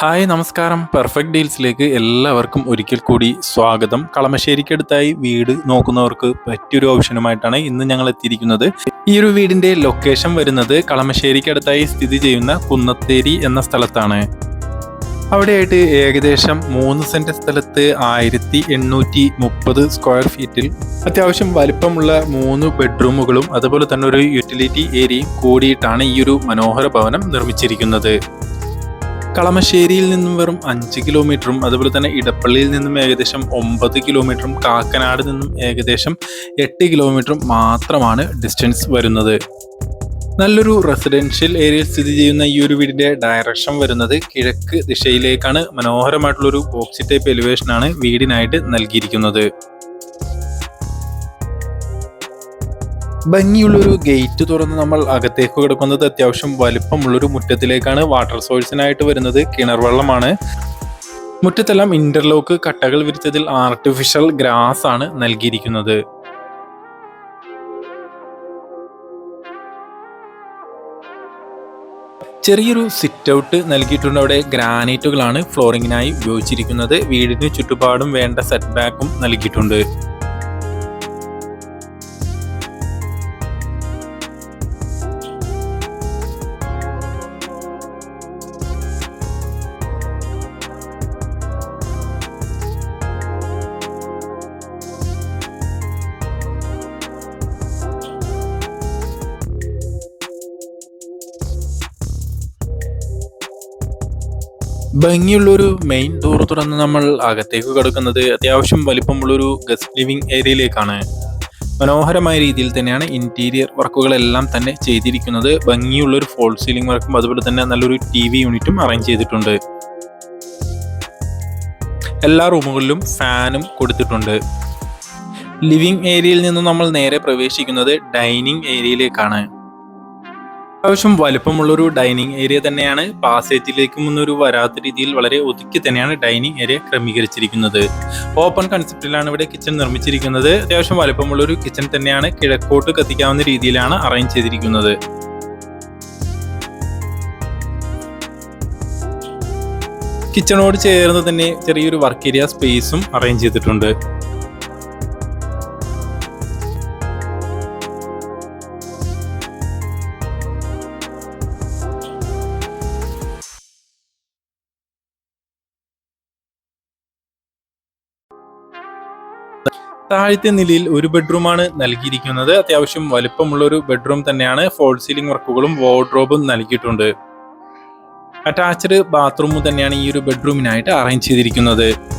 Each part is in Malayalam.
ഹായ് നമസ്കാരം. പെർഫെക്റ്റ് ഡീൽസിലേക്ക് എല്ലാവർക്കും ഒരിക്കൽ കൂടി സ്വാഗതം. കളമശ്ശേരിക്കടുത്തായി വീട് നോക്കുന്നവർക്ക് പറ്റിയൊരു ഓപ്ഷനുമായിട്ടാണ് ഇന്ന് ഞങ്ങൾ എത്തിയിരിക്കുന്നത് ഈ ഒരു വീടിന്റെ ലൊക്കേഷൻ വരുന്നത് കളമശ്ശേരിക്കടുത്തായി സ്ഥിതി ചെയ്യുന്ന കുന്നത്തേരി എന്ന സ്ഥലത്താണ്. അവിടെയായിട്ട് ഏകദേശം മൂന്ന് സെന്റ് സ്ഥലത്ത് ആയിരത്തി എണ്ണൂറ്റി മുപ്പത് സ്ക്വയർ ഫീറ്റിൽ അത്യാവശ്യം വലിപ്പമുള്ള മൂന്ന് ബെഡ്റൂമുകളും അതുപോലെ തന്നെ ഒരു യൂട്ടിലിറ്റി ഏരിയയും കൂടിയിട്ടാണ് ഈ ഒരു മനോഹര ഭവനം നിർമ്മിച്ചിരിക്കുന്നത്. കളമശ്ശേരിയിൽ നിന്നും വെറും അഞ്ച് കിലോമീറ്ററും അതുപോലെ തന്നെ ഇടപ്പള്ളിയിൽ നിന്നും ഏകദേശം ഒമ്പത് കിലോമീറ്ററും കാക്കനാട് നിന്നും ഏകദേശം എട്ട് കിലോമീറ്ററും മാത്രമാണ് ഡിസ്റ്റൻസ് വരുന്നത്. നല്ലൊരു റെസിഡൻഷ്യൽ ഏരിയയിൽ സ്ഥിതി ചെയ്യുന്ന ഈ ഒരു വീടിന്റെ ഡയറക്ഷൻ വരുന്നത് കിഴക്ക് ദിശയിലേക്കാണ്. മനോഹരമായിട്ടുള്ളൊരു ബോക്സി ടൈപ്പ് എലിവേഷനാണ് വീടിനായിട്ട് നൽകിയിരിക്കുന്നത്. ഭംഗിയുള്ളൊരു ഗേറ്റ് തുറന്ന് നമ്മൾ അകത്തേക്ക് കിടക്കുന്നത് അത്യാവശ്യം വലിപ്പമുള്ളൊരു മുറ്റത്തിലേക്കാണ്. വാട്ടർ സോഴ്സിനായിട്ട് വരുന്നത് കിണർ വെള്ളമാണ്. മുറ്റത്തെല്ലാം ഇന്റർലോക്ക് കട്ടകൾ വിരിച്ചതിൽ ആർട്ടിഫിഷ്യൽ ഗ്രാസ് ആണ് നൽകിയിരിക്കുന്നത്. ചെറിയൊരു സിറ്റ് ഔട്ട് നൽകിയിട്ടുണ്ട്. അവിടെ ഗ്രാനൈറ്റുകളാണ് ഫ്ലോറിങ്ങിനായി ഉപയോഗിച്ചിരിക്കുന്നത്. വീടിന് ചുറ്റുപാടും വേണ്ട സെറ്റ് ബാക്കും നൽകിയിട്ടുണ്ട്. ഭംഗിയുള്ളൊരു മെയിൻ ഡോർ തുറന്ന് നമ്മൾ അകത്തേക്ക് കടക്കുന്നത് അത്യാവശ്യം വലിപ്പമുള്ളൊരു ഗസ്റ്റ് ലിവിംഗ് ഏരിയയിലേക്കാണ് മനോഹരമായ രീതിയിൽ തന്നെയാണ് ഇന്റീരിയർ വർക്കുകളെല്ലാം തന്നെ ചെയ്തിരിക്കുന്നത്. ഭംഗിയുള്ളൊരു ഫോൾ സീലിംഗ് വർക്കും അതുപോലെ തന്നെ നല്ലൊരു ടി വി യൂണിറ്റും അറേഞ്ച് ചെയ്തിട്ടുണ്ട്. എല്ലാ റൂമുകളിലും ഫാനും കൊടുത്തിട്ടുണ്ട്. ലിവിംഗ് ഏരിയയിൽ നിന്നും നമ്മൾ നേരെ പ്രവേശിക്കുന്നത് ഡൈനിങ് ഏരിയയിലേക്കാണ് അത്യാവശ്യം വലുപ്പമുള്ളൊരു ഡൈനിങ് ഏരിയ തന്നെയാണ്. പാസേജിലേക്കും ഒന്നൊരു വരാത്ത രീതിയിൽ വളരെ ഒതുക്കി തന്നെയാണ് ഡൈനിങ് ഏരിയ ക്രമീകരിച്ചിരിക്കുന്നത്. ഓപ്പൺ കൺസെപ്റ്റിലാണ് ഇവിടെ കിച്ചൺ നിർമ്മിച്ചിരിക്കുന്നത്. അത്യാവശ്യം വലുപ്പമുള്ളൊരു കിച്ചൺ തന്നെയാണ് കിഴക്കോട്ട് കത്തിക്കാവുന്ന രീതിയിലാണ് അറേഞ്ച് ചെയ്തിരിക്കുന്നത്. കിച്ചണോട് ചേർന്ന് തന്നെ ചെറിയൊരു വർക്ക് ഏരിയ സ്പേസും അറേഞ്ച് ചെയ്തിട്ടുണ്ട്. താഴത്തെ നിലയിൽ ഒരു ബെഡ്റൂമാണ് നൽകിയിരിക്കുന്നത്. അത്യാവശ്യം വലുപ്പമുള്ള ഒരു ബെഡ്റൂം തന്നെയാണ്. ഫോൾ സീലിംഗ് വർക്കുകളും വാർഡ്രോബും നൽകിയിട്ടുണ്ട്. അറ്റാച്ച്ഡ് ബാത്റൂമും തന്നെയാണ് ഈ ഒരു ബെഡ്റൂമിനായിട്ട് അറേഞ്ച് ചെയ്തിരിക്കുന്നത്.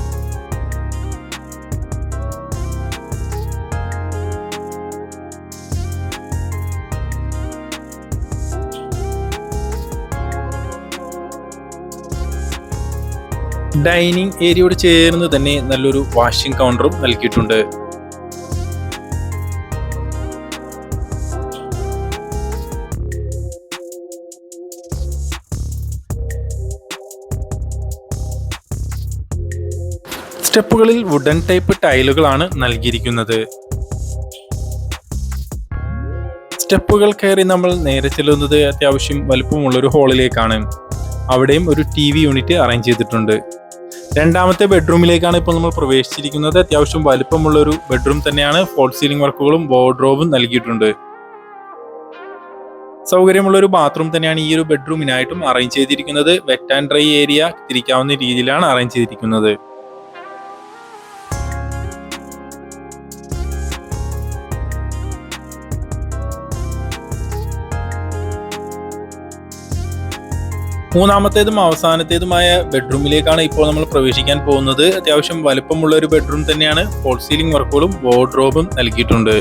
ഡൈനിങ് ഏരിയയോട് ചേർന്ന് തന്നെ നല്ലൊരു വാഷിംഗ് കൗണ്ടറും നൽകിയിട്ടുണ്ട്. സ്റ്റെപ്പുകളിൽ വുഡൻ ടൈപ്പ് ടൈലുകളാണ് നൽകിയിരിക്കുന്നത്. സ്റ്റെപ്പുകൾ കയറി നമ്മൾ നേരെ ചെല്ലുന്നത് അത്യാവശ്യം വലുപ്പമുള്ളൊരു ഹാളിലേക്കാണ്. അവിടെയും ഒരു ടി വി യൂണിറ്റ് അറേഞ്ച് ചെയ്തിട്ടുണ്ട്. രണ്ടാമത്തെ ബെഡ്റൂമിലേക്കാണ് ഇപ്പോൾ നമ്മൾ പ്രവേശിച്ചിരിക്കുന്നത്. അത്യാവശ്യം വലിപ്പമുള്ള ഒരു ബെഡ്റൂം തന്നെയാണ്. ഫോൾ സീലിംഗ് വർക്കുകളും വാർഡ്രോബും നൽകിയിട്ടുണ്ട്. സൗകര്യമുള്ള ഒരു ബാത്റൂം തന്നെയാണ് ഈ ഒരു ബെഡ്റൂമിനായിട്ടും അറേഞ്ച് ചെയ്തിരിക്കുന്നത്. വെറ്റ് ആൻഡ് ഡ്രൈ ഏരിയ തിരിക്കാവുന്ന രീതിയിലാണ് അറേഞ്ച് ചെയ്തിരിക്കുന്നത്. മൂന്നാമത്തേതും അവസാനത്തേതുമായ ബെഡ്റൂമിലേക്കാണ് ഇപ്പോൾ നമ്മൾ പ്രവേശിക്കാൻ പോകുന്നത്. അത്യാവശ്യം വലുപ്പമുള്ള ഒരു ബെഡ്റൂം തന്നെയാണ്. ഫോൾ സീലിംഗ് വർക്കുകളും വാർഡ്രോബും നൽകിയിട്ടുണ്ട്.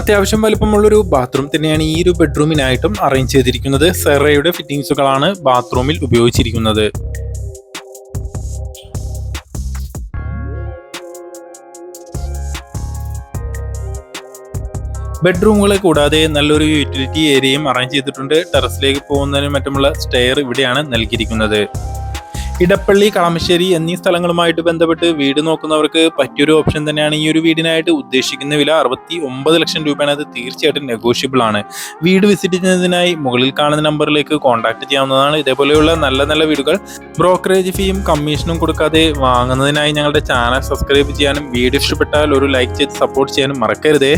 അത്യാവശ്യം വലുപ്പമുള്ളൊരു ബാത്റൂം തന്നെയാണ് ഈ ഒരു ബെഡ്റൂമിനായിട്ടും അറേഞ്ച് ചെയ്തിരിക്കുന്നത്. സെറയുടെ ഫിറ്റിംഗ്സുകളാണ് ബാത്റൂമിൽ ഉപയോഗിച്ചിരിക്കുന്നത്. ബെഡ്റൂമുകളെ കൂടാതെ നല്ലൊരു യൂട്ടിലിറ്റി ഏരിയയും അറേഞ്ച് ചെയ്തിട്ടുണ്ട്. ടെറസിലേക്ക് പോകുന്നതിനും മറ്റുമുള്ള സ്റ്റെയർ ഇവിടെയാണ് നൽകിയിരിക്കുന്നത്. ഇടപ്പള്ളി കളമശ്ശേരി എന്നീ സ്ഥലങ്ങളുമായിട്ട് ബന്ധപ്പെട്ട് വീട് നോക്കുന്നവർക്ക് പറ്റിയൊരു ഓപ്ഷൻ തന്നെയാണ് ഈ ഒരു വീടിനായിട്ട് ഉദ്ദേശിക്കുന്ന വില അറുപത്തി ഒമ്പത് ലക്ഷം രൂപയാണ്. അത് തീർച്ചയായിട്ടും നെഗോഷ്യബിൾ ആണ്. വീട് വിസിറ്റ് ചെയ്യുന്നതിനായി മുകളിൽ കാണുന്ന നമ്പറിലേക്ക് കോൺടാക്ട് ചെയ്യാവുന്നതാണ്. ഇതേപോലെയുള്ള നല്ല നല്ല വീടുകൾ ബ്രോക്കറേജ് ഫീയും കമ്മീഷനും കൊടുക്കാതെ വാങ്ങുന്നതിനായി ഞങ്ങളുടെ ചാനൽ സബ്സ്ക്രൈബ് ചെയ്യാനും വീഡിയോ ഇഷ്ടപ്പെട്ടാൽ ഒരു ലൈക്ക് ചെയ്ത് സപ്പോർട്ട് ചെയ്യാനും മറക്കരുതേ.